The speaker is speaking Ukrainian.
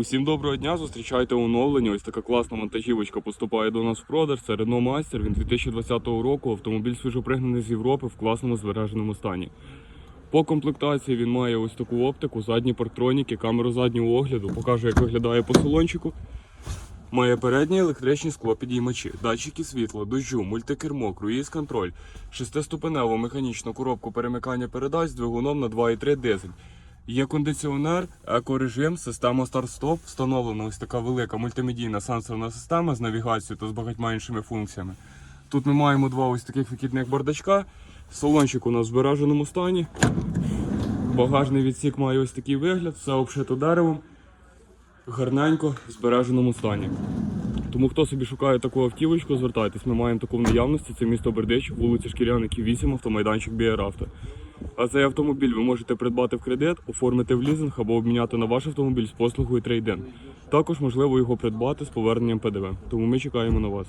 Усім доброго дня, зустрічайте оновлення. Ось така класна вантажівочка поступає до нас в продаж. Це Renault Master. Він 2020 року. Автомобіль свіжопригнаний з Європи в класному збереженому стані. По комплектації він має ось таку оптику, задні парктроніки, камеру заднього огляду. Покажу, як виглядає по салончику. Має передні електричні склопідіймачі, датчики світла, дощу, мультикермо, круїз-контроль, шестиступеневу механічну коробку перемикання передач з двигуном на 2,3 дизель. Є кондиціонер, екорежим, система старт-стоп, встановлена ось така велика мультимедійна сенсорна система з навігацією та з багатьма іншими функціями. Тут ми маємо два ось таких вихідних бардачка. Салончик у нас в збереженому стані. Багажний відсік має ось такий вигляд, все обшито деревом, гарненько в збереженому стані. Тому хто собі шукає таку автівочку, звертайтесь. Ми маємо таку в наявності. Це місто Бердич, вулиця Шкіряників 8, автомайданчик Біаравто. А цей автомобіль ви можете придбати в кредит, оформити в лізинг або обміняти на ваш автомобіль з послугою трейдин. Також можливо його придбати з поверненням ПДВ. Тому ми чекаємо на вас.